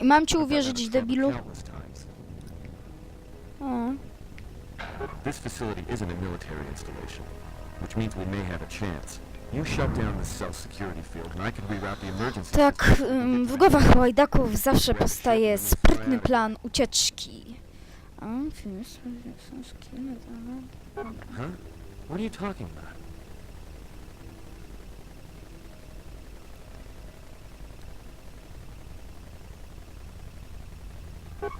I mam ci uwierzyć, debilu? O. This facility isn't a military installation, which means we may have a chance. You shut down the cell security field, and I can reroute the emergency Tak, ym, w głowach łajdaków zawsze powstaje sprytny plan ucieczki. Huh? What are you talking about?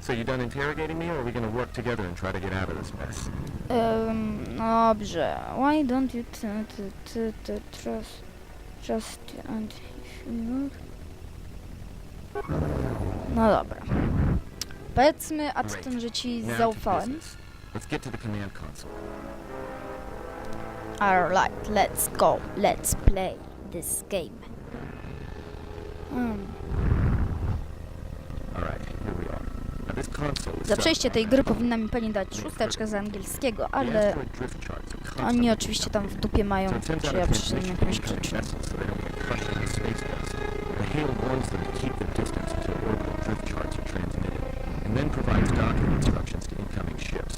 So you done interrogating me, or are we gonna work together and try to get out of this mess? Ym, dobrze. Why don't you t- t- t- t- trust just and if you... No dobra. Powiedzmy a Great. tym, że ci Now to zaufałem. business. Let's get to the command console. Alright, let's go. Let's play this game. Hmm. Alright, here we are. Now this console is Za przejście tej gry powinna mi pani dać szósteczkę z angielskiego, ale oni oczywiście tam w dupie mają, czy ja jakąś przyczynę. here.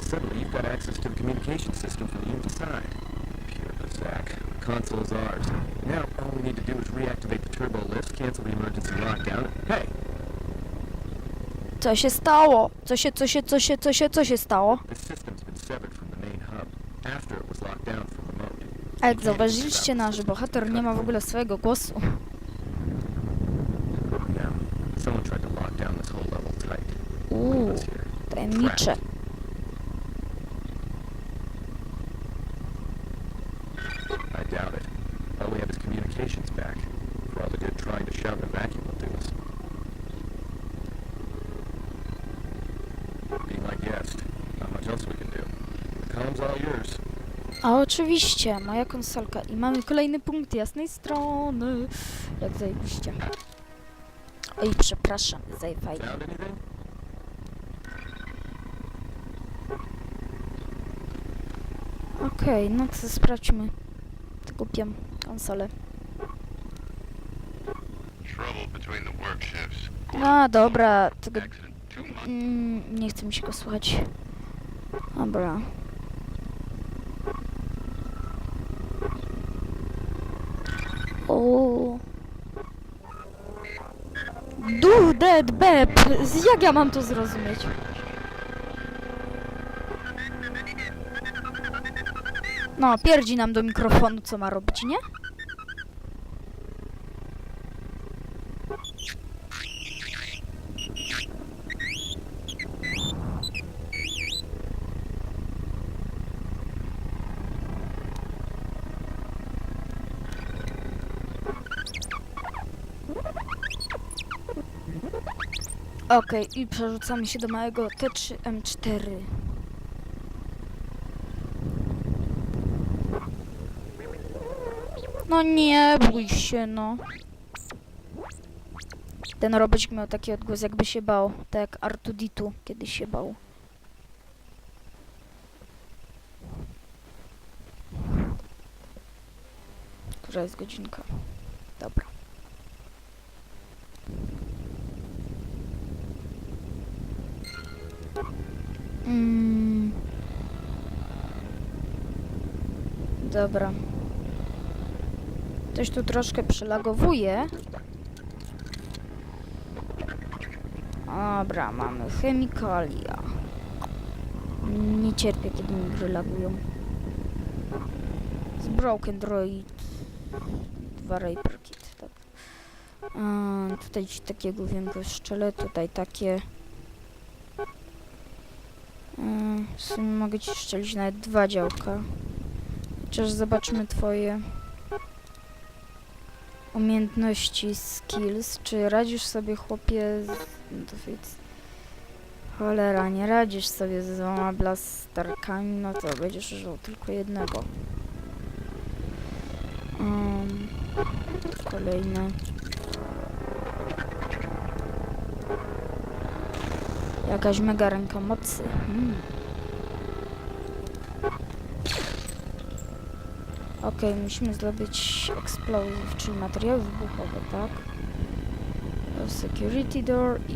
Suddenly you've got access to the communication system from the inside. The console is ours. Now all we need to do is reactivate the turbo lift, cancel the emergency lockdown. Hey, Co się stało? Co się, co się, co się, co się, co się stało? the system's been severed from the main hub after it was locked down from remote. A jak zauważyliście, nasz bohater nie ma w ogóle swojego głosu. Someone tried to lock down this whole level tight. Uuu, Us here. tajemnicze. I doubt it. All we have is communications back. For all the vacuum will do us. Be my guest. Not much else we can do. The com's all yours. A oczywiście, moja konsolka. I mamy kolejny punkt jasnej strony. Jak zajebiście. Oj, przepraszam, zajfaj. Okej, no to sprawdźmy głupią konsolę. A, dobra, tego... Mm, nie chce mi się go słuchać. Dobra. O. Duch dead beb! Z- Jak ja mam to zrozumieć? No, pierdzi nam do mikrofonu, co ma robić, nie? Okej, i przerzucamy się do małego T3M4. No nie bój się, no. Ten robocik miał taki odgłos, jakby się bał. Tak jak Artuditu kiedyś się bał. Która jest godzinka? Dobra. Mm. Dobra. Coś tu troszkę przylagowuje. Dobra, mamy chemikalia. Nie cierpię, kiedy mi gry lagują. Z Broken Droid. Dwa Raper Kit. Tak. A, tutaj takie główienko szczele, tutaj takie. W sumie mogę ci szczelić nawet dwa działka. Chociaż zobaczmy twoje umiejętności, skills. Czy radzisz sobie chłopie z... No to więc... Cholera, nie radzisz sobie z dwoma blasterkami, no to będziesz używał tylko jednego. Um, kolejne. Jakaś mega ręka mocy. Hmm. Okej, musimy zdobyć explosive, czyli materiały wybuchowe, tak? Security door i...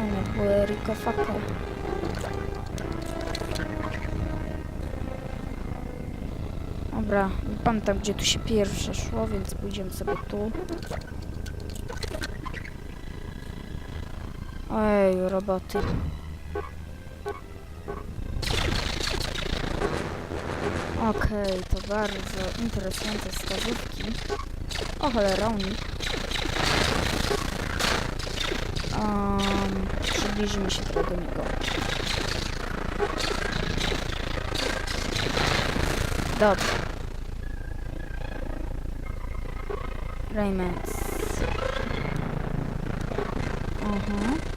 A nie, to był Erika Faka. Dobra, nie pamiętam gdzie tu się pierwsze szło, więc pójdziemy sobie tu. Ojej, roboty. Okej, to bardzo interesujące wskazówki. O cholera, unik. Um, przybliżymy się trochę do niego. Dobra. Raymond. Mhm.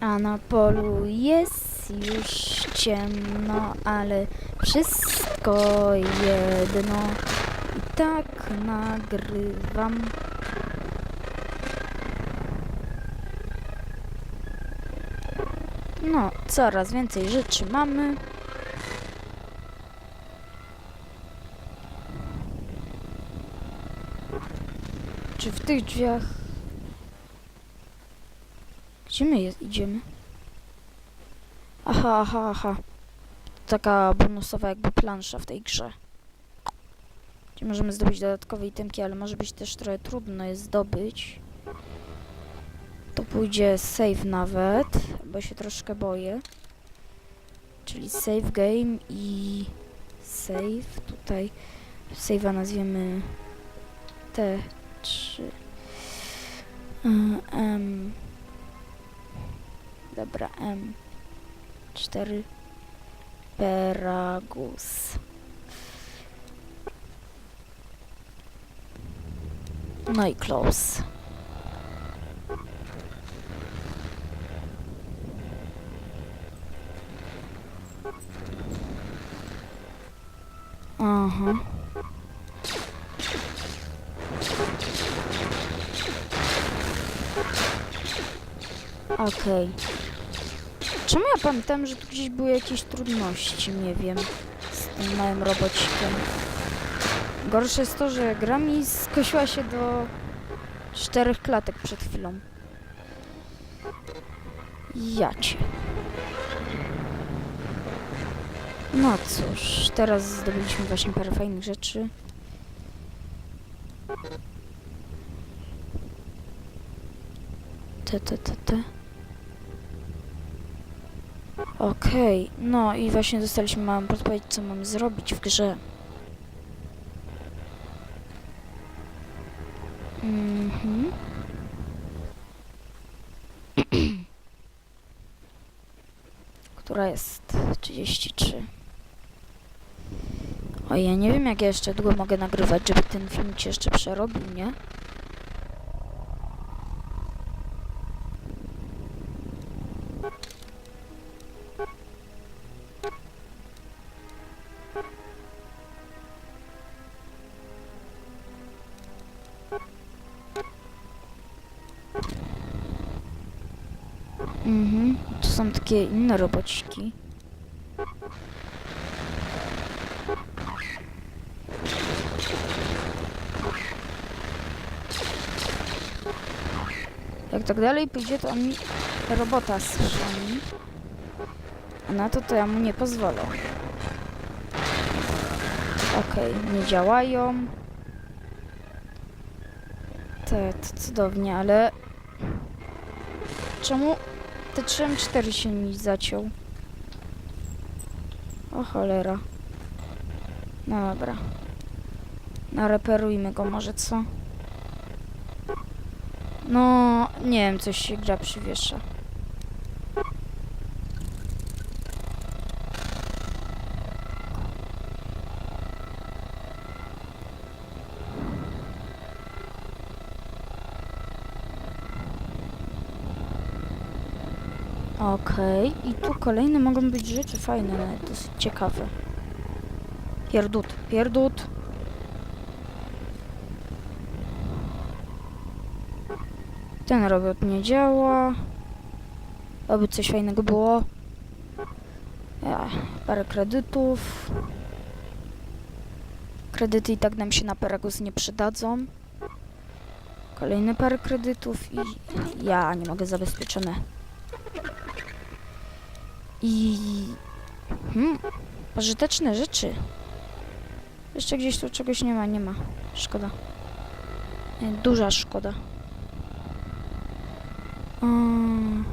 A na polu jest już ciemno, ale wszystko jedno. I tak nagrywam. No, coraz więcej rzeczy mamy. Czy w tych drzwiach... Gdzie my jest, idziemy? Aha, aha, aha. Taka bonusowa jakby plansza w tej grze. Gdzie możemy zdobyć dodatkowe itemki, ale może być też trochę trudno je zdobyć. To pójdzie save nawet, bo się troszkę boję. Czyli save game i save. Tutaj save'a nazwiemy T3. Y, M. Dobra, M. 4. Peragus. No i close. Aha. Okej. Czemu ja pamiętam, że tu gdzieś były jakieś trudności, nie wiem, z tym małym robocikiem. Gorsze jest to, że gra mi skosiła się do czterech klatek przed chwilą. Jacie. No cóż, teraz zdobyliśmy właśnie parę fajnych rzeczy. Te, te, te, te. Okej, no i właśnie dostaliśmy małą podpowiedź, co mamy zrobić w grze. Mhm. Która jest 33. O, ja nie wiem, jak ja jeszcze długo mogę nagrywać, żeby ten film ci jeszcze przerobił, nie? Mhm, tu są takie inne robociki. Jak tak dalej pójdzie, to on mi robota schrzani. A na to to ja mu nie pozwolę. Okej, nie działają. Te, to cudownie, ale... Czemu te 3M4 się mi zaciął? O cholera. No dobra. Nareperujmy go może, co? No, nie wiem, coś się gra przywiesza. Okej, i tu kolejne mogą być rzeczy fajne, dosyć ciekawe. Pierdut, pierdut. Ten robot nie działa. Oby coś fajnego było. Ja, parę kredytów. Kredyty i tak nam się na Paragus nie przydadzą. Kolejne parę kredytów i ja nie mogę zabezpieczone. I... Hmm, pożyteczne rzeczy. Jeszcze gdzieś tu czegoś nie ma, nie ma. Szkoda. Duża szkoda. Mm.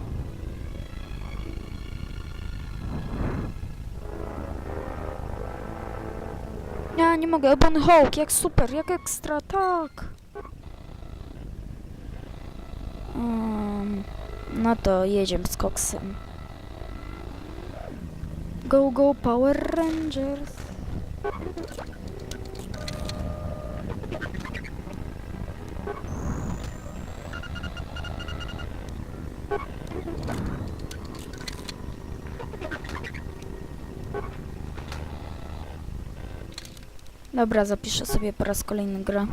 Ja nie mogę, Ebon Hawk, jak super, jak ekstra, tak. Um, no to jedziemy z koksem. Go, go, Power Rangers. Dobra, zapiszę sobie po raz kolejny grę.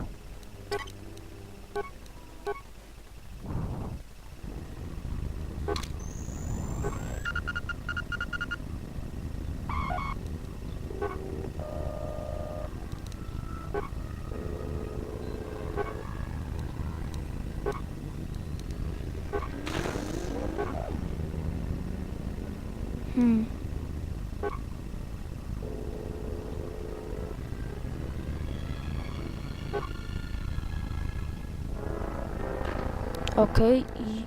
OK i